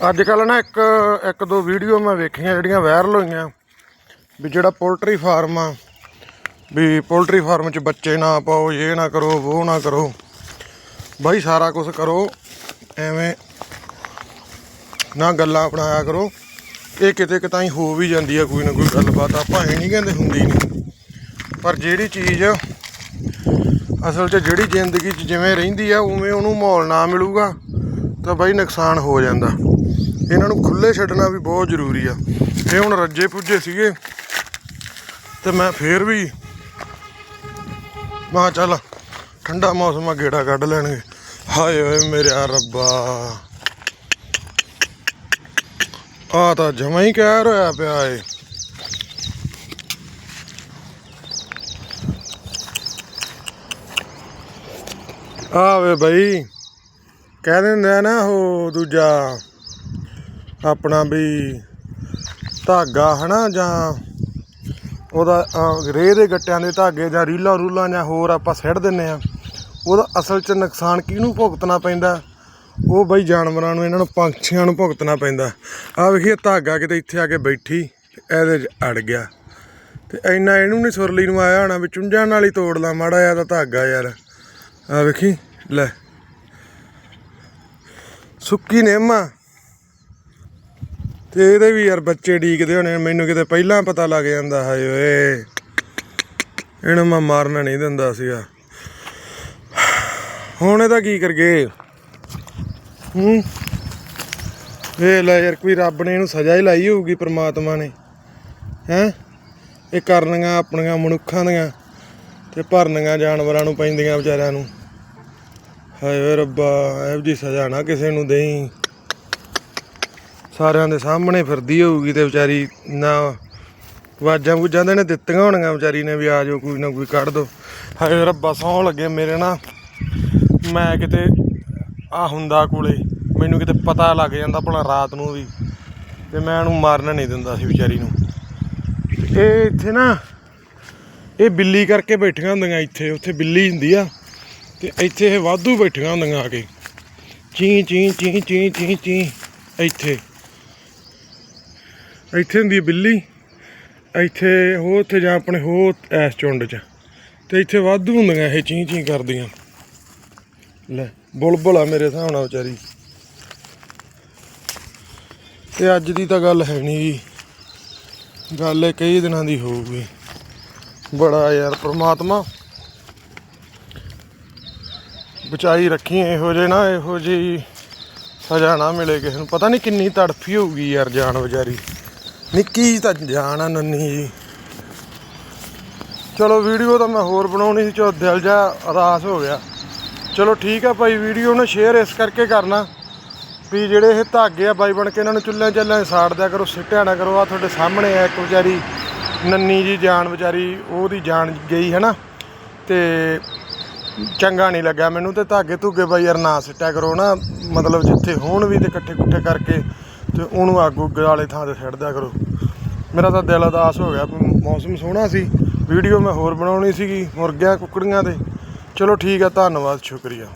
ਅੱਜ ਕੱਲ ਨਾ ਇੱਕ ਇੱਕ ਦੋ ਵੀਡੀਓ ਮੈਂ ਵੇਖੀਆਂ ਜਿਹੜੀਆਂ ਵਾਇਰਲ ਹੋਈਆਂ। ਵੀ ਜਿਹੜਾ ਪੋਲਟਰੀ ਫਾਰਮ ਆ, ਵੀ ਪੋਲਟਰੀ ਫਾਰਮ 'ਚ ਬੱਚੇ ਨਾ ਪਾਓ, ਇਹ ਨਾ ਕਰੋ, ਉਹ ਨਾ ਕਰੋ। ਬਾਈ ਸਾਰਾ ਕੁਝ ਕਰੋ, ਐਵੇਂ ਨਾ ਗੱਲਾਂ ਬਣਾਇਆ ਕਰੋ। ਇਹ ਕਿਤੇ ਕਿਤਾਈ ਹੋ ਵੀ ਜਾਂਦੀ ਆ ਕੋਈ ਨਾ ਕੋਈ ਗੱਲਬਾਤ, ਆਪਾਂ ਇਹ ਨਹੀਂ ਕਹਿੰਦੇ ਹੁੰਦੀ ਨਹੀਂ ਪਰ ਜਿਹੜੀ ਚੀਜ਼ ਅਸਲ 'ਚ ਜਿਹੜੀ ਜ਼ਿੰਦਗੀ 'ਚ ਜਿਵੇਂ ਰਹਿੰਦੀ ਆ, ਉਵੇਂ ਉਹਨੂੰ ਮਾਹੌਲ ਨਾ ਮਿਲੂਗਾ, ਤਾਂ ਬਾਈ ਨੁਕਸਾਨ ਹੋ ਜਾਂਦਾ। ਇਹਨਾਂ ਨੂੰ ਖੁੱਲੇ ਛੱਡਣਾ ਵੀ ਬਹੁਤ ਜ਼ਰੂਰੀ ਆ। ਇਹ ਹੁਣ ਰੱਜੇ ਪੁੱਜੇ ਸੀਗੇ ਤੇ ਮੈਂ ਫੇਰ ਵੀ ਮਾ ਚੱਲ ਠੰਡਾ ਮੌਸਮ ਆ, ਗੇੜਾ ਕੱਢ ਲੈਣਗੇ। ਹਾਏ ਓਏ ਮੇਰਿਆ ਰੱਬਾ। ਆ ਤਾਂ ਜਮਾ ਹੀ ਕਹਿ ਰਿਹਾ ਪਿਆ ਏ। ਆਵੇ ਵੇ ਬਈ, ਕਹਿ ਦਿੰਦੇ ਆ ਨਾ ਉਹ ਦੂਜਾ। ਆਪਣਾ ਵੀ ਧਾਗਾ ਹਨਾ ਜਾਂ ਉਹਦਾ ਰੇਹ ਦੇ ਗੱਟਿਆਂ ਦੇ ਧਾਗੇ ਜਾਂ ਰੀਲਾਂ ਰੂਲਾਂ ਜਾਂ ਹੋਰ ਆਪਾਂ ਸਿੱਟ ਦਿੰਨੇ ਆ ਉਹਦਾ ਅਸਲ 'ਚ ਨੁਕਸਾਨ ਕਿਹਨੂੰ ਭੁਗਤਣਾ ਪੈਂਦਾ? ਉਹ ਬਈ ਜਾਨਵਰਾਂ ਨੂੰ, ਇਹਨਾਂ ਨੂੰ, ਪੰਛੀਆਂ ਨੂੰ ਭੁਗਤਣਾ ਪੈਂਦਾ। ਆ ਵੇਖੀਏ, ਧਾਗਾ ਕਿਤੇ ਇੱਥੇ ਆ ਕੇ ਬੈਠੀ, ਇਹਦੇ 'ਚ ਅੜ ਗਿਆ। ਤੇ ਇੰਨਾ ਇਹਨੂੰ ਨਹੀਂ ਸੁਰਲੀ ਨੂੰ ਆਇਆ ਹੋਣਾ ਵੀ ਚੁੰਝਾਂ ਨਾਲ ਹੀ ਤੋੜ ਲਾ, ਮਾੜਾ ਜਿਹਾ ਤਾਂ ਧਾਗਾ ਯਾਰ। ਆ ਵੇਖੀ, ਲੈ। ਸੁੱਕੀ ਨਿੰਮਾ ਤੇ ਇਹਦੇ ਵੀ ਯਾਰ ਬੱਚੇ ਡੀਕਦੇ ਹੋਣੇ, ਮੈਨੂੰ ਕਿਤੇ ਪਹਿਲਾਂ ਪਤਾ ਲੱਗ ਜਾਂਦਾ, ਹਾਏ ਓਏ। ਇਹਨੂੰ ਮੈਂ ਮਾਰਨਾ ਨਹੀਂ ਦਿੰਦਾ ਸੀਗਾ। ਹੁਣ ਇਹਦਾ ਕੀ ਕਰਗੇ ਹੂੰ? ਵੇ ਲੈ ਯਾਰ, ਕੋਈ ਰੱਬ ਨੇ ਇਹਨੂੰ ਸਜ਼ਾ ਹੀ ਲਾਈ ਹੋਊਗੀ ਪ੍ਰਮਾਤਮਾ ਨੇ। ਹੈ? ਇਹ ਕਰਨੀਆਂ ਆਪਣੀਆਂ ਮਨੁੱਖਾਂ ਦੀਆਂ ਤੇ ਭਰਨੀਆਂ ਜਾਨਵਰਾਂ ਨੂੰ ਪੈਂਦੀਆਂ ਵਿਚਾਰਿਆਂ ਨੂੰ। ਹਾਏ ਓਏ ਰੱਬਾ, ਇਹੋ ਜੀ ਸਜ਼ਾ ਨਾ ਕਿਸੇ ਨੂੰ ਦੇਈ। ਸਾਰਿਆਂ ਦੇ ਸਾਹਮਣੇ ਫਿਰਦੀ ਹੋਊਗੀ ਤੇ ਵਿਚਾਰੀ ਨਾ ਵਾਜਾਂ ਵੂਜਾਂ ਦੇ ਨੇ ਦਿੱਤੀਆਂ ਹੋਣਗੀਆਂ ਵਿਚਾਰੀ ਨੇ ਵੀ ਆ ਜਾਓ, ਕੋਈ ਨਾ ਕੋਈ ਕੱਢ ਦੋ। ਹਾਏ ਰੱਬਾ ਸੌਂ ਲੱਗੇ ਮੇਰੇ ਨਾ। ਮੈਂ ਕਿਤੇ ਆ ਹੁੰਦਾ ਕੋਲੇ, ਮੈਨੂੰ ਕਿਤੇ ਪਤਾ ਲੱਗ ਜਾਂਦਾ ਭਲਾ ਰਾਤ ਨੂੰ ਵੀ। ਤੇ ਮੈਂ ਉਹਨੂੰ ਮਾਰਨ ਨਹੀਂ ਦਿੰਦਾ ਸੀ ਵਿਚਾਰੀ ਨੂੰ। ਇਹ ਇੱਥੇ ਨਾ, ਇਹ ਬਿੱਲੀ ਕਰਕੇ ਬੈਠੀਆਂ ਹੁੰਦੀਆਂ ਇੱਥੇ, ਉੱਥੇ ਬਿੱਲੀ ਹੁੰਦੀ ਆ। ਤੇ ਇੱਥੇ ਇਹ ਵਾਧੂ ਬੈਠੀਆਂ ਹੁੰਦੀਆਂ ਆ ਕੇ। ਚੀ ਚੀ ਚੀ ਚੀ ਚੀ ਚੀ, ਇੱਥੇ। ਇੱਥੇ ਹੁੰਦੀ ਹੈ ਬਿੱਲੀ, ਇੱਥੇ ਹੋ ਉੱਥੇ ਜਾਂ ਆਪਣੇ ਹੋ ਐਸ ਚੁੰਡ 'ਚ। ਤੇ ਇੱਥੇ ਵਾਧੂ ਹੁੰਦੀਆਂ ਇਹ ਚੀਂ ਚੀਂ ਕਰਦੀਆਂ। ਲੈ, ਬੁਲਬੁਲ ਆ ਮੇਰੇ ਹਿਸਾਬ ਨਾਲ ਵਿਚਾਰੀ। ਤੇ ਅੱਜ ਦੀ ਤਾਂ ਗੱਲ ਹੈ ਨਹੀਂ ਜੀ। ਗੱਲ ਇਹ ਕਈ ਦਿਨਾਂ ਦੀ ਹੋਊਗੀ। ਬੜਾ ਯਾਰ ਪ੍ਰਮਾਤਮਾ। ਬਚਾਈ ਰੱਖੀ ਇਹੋ ਜੇ ਨਾ, ਇਹੋ ਜੀ ਸਜ਼ਾ ਨਾ ਮਿਲੇ ਕਿਸੇ ਨੂੰ। ਪਤਾ ਨਹੀਂ ਕਿੰਨੀ ਤੜਫੀ ਹੋਊਗੀ ਯਾਰ ਜਾਨ ਵਿਚਾਰੀ। ਨਿੱਕੀ ਜਿਹੀ ਤਾਂ ਜਾਨ ਆ ਨੰਨੀ ਜੀ ਚਲੋ ਵੀਡੀਓ ਤਾਂ ਮੈਂ ਹੋਰ ਬਣਾਉਣੀ ਸੀ ਚੋ ਦਿਲ ਜਾ ਰਾਸ ਹੋ ਗਿਆ। ਚਲੋ ਠੀਕ ਆ ਭਾਈ, ਵੀਡੀਓ ਨੂੰ ਸ਼ੇਅਰ ਇਸ ਕਰਕੇ ਕਰਨਾ ਵੀ ਜਿਹੜੇ ਇਹ ਧਾਗੇ ਆ ਬਾਈ ਬਣ ਕੇ ਇਹਨਾਂ ਨੂੰ ਚੁੱਲ੍ਹਿਆਂ ਚੱਲਿਆਂ ਸਾੜ ਦਿਆ ਕਰੋ, ਸਿੱਟਿਆ ਨਾ ਕਰੋ। ਆ ਤੁਹਾਡੇ ਸਾਹਮਣੇ ਆ ਇੱਕ ਵਿਚਾਰੀ, ਨੰਨੀ ਜੀ ਜਾਨ ਵਿਚਾਰੀ, ਉਹਦੀ ਜਾਨ ਗਈ ਹੈ ਨਾ ਤੇ ਚੰਗਾ ਨਹੀਂ ਲੱਗਾ ਮੈਨੂੰ ਤੇ ਧਾਗੇ ਧੁੱਗੇ ਬਾਈ ਯਾਰ ਨਾ ਸਿੱਟਿਆ ਕਰੋ ਨਾ ਮਤਲਬ ਜਿੱਥੇ ਹੋਣ ਵੀ ਤੇ ਇਕੱਠੇ ਕੁੱਠੇ ਕਰਕੇ ਤੇ ਉਹਨੂੰ ਅੱਗ ਉੱਗ ਵਾਲੇ ਥਾਂ ਤੇ ਸਿੱਟ ਦਿਆ ਕਰੋ। ਮੇਰਾ ਤਾਂ ਦਿਲ ਉਦਾਸ ਹੋ ਗਿਆ, ਮੌਸਮ ਸੋਹਣਾ ਸੀ। ਵੀਡੀਓ ਮੈਂ ਹੋਰ ਬਣਾਉਣੀ ਸੀਗੀ, ਮੁਰਗਿਆਂ, ਕੁੱਕੜੀਆਂ ਤੇ। ਚਲੋ ਠੀਕ ਆ, ਧੰਨਵਾਦ, ਸ਼ੁਕਰੀਆ।